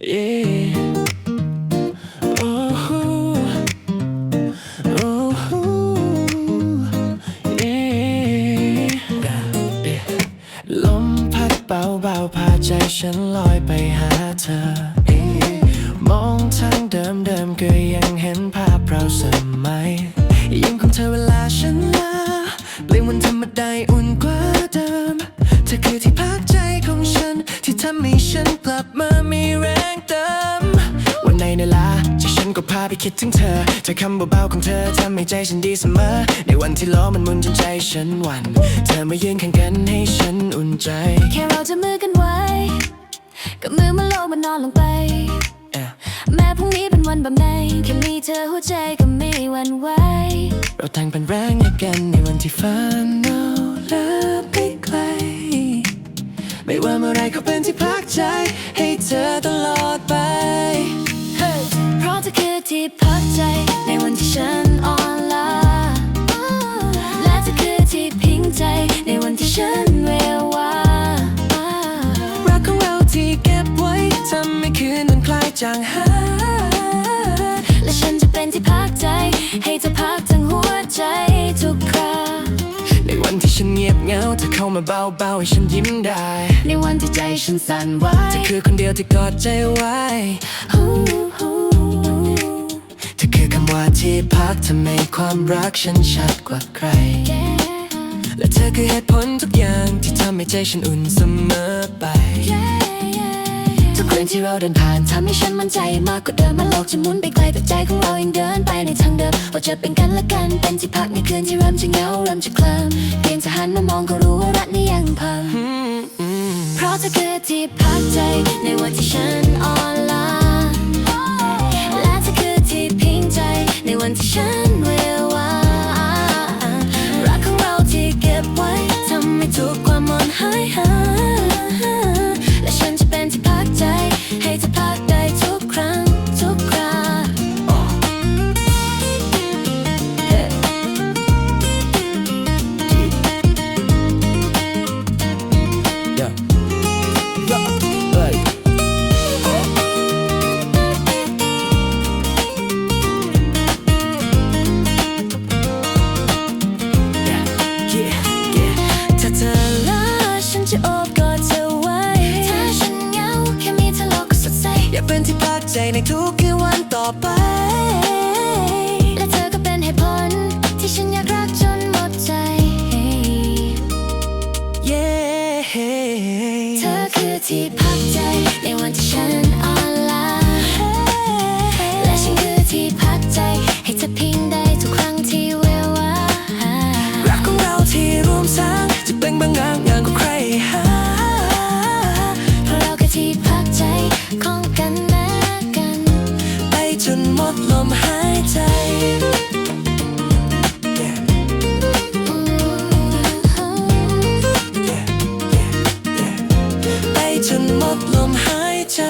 Yeah. Oh, oh, yeah. ลมพัดเบาๆพาใจฉันลอยไปหาเธอ มองทางเดิมๆก็ยังเห็นภาพเราเสมอยิ้มของเธอเวลาฉันลาเปลี่ยนวันธรรมดาอุ่นกว่าเดิม เธอคือที่พักใจของฉัน ที่ทำให้ฉันกลับมามีแรง เติม วันไหนในลาใจฉันก็พาไปคิดถึงเธอเธอคำเบาๆของเธอทำให้ใจฉันดีเสมอ ในวันที่ล้อมันหมุนจนใจฉันหวั่นเธอมายืนข้างกันให้ฉันอุ่นใจ แค่เราจะมือกันไว้กับมือมาโลงมันนอนลงไป Yeah แม้พรุ่งนี้เป็นวันแบบไหนแค่มีเธอหัวใจก็ไม่หวันไหวเราต่างเป็นแรงให้กันในวันที่ฝันเอาและไปไกลไม่ว่าเมื่อไรเขาเป็นที่พักใจ ให้เธอตลอด ใจในวันที่ฉันอ่อนล้าและเธอคือที่พิงใจในวันที่ฉันเววารักของเราที่เก็บไว้ทำให้คืนมันคลายจางหายและฉันจะเป็นที่พักใจ ให้เธอพักทั้งหัวใจทุกคราในวันที่ฉันเงียบเหงาเธอเข้ามาเบาๆให้ฉันยิ้มได้ ในวันที่ใจฉันสั่นไหวเธอคือคนเดียวที่กอดใจไว้ ที่พักทำให้ความรักฉันชัดกว่าใคร และเธอคือเหตุผลทุกอย่างที่ทำให้ใจฉันอุ่นเสมอไป ทุกคืนที่เราเดินผ่านทำให้ฉันมั่นใจมากกว่าเดิมมันโลกจะหมุนไปไกลแต่ใจของเรายังเดินไปในทางเดิมว่าจะเป็นกันและกันเป็นที่พักในคืนที่เริ่มจะเหงาเริ่มจะเคลิ้มเพียงจะหันมามองก็รู้ว่ารักนี้ยังพังเพราะเธอคือที่พักใจในวันที่ฉันอ่อน ใจในทุกคืนวันต่อไป และเธอก็เป็นเหตุผล ที่ฉันอยากรักจนหมดใจ Yeah. เธอคือที่พักใจในวันที่ฉัน ไปจนหมดลมหายใจ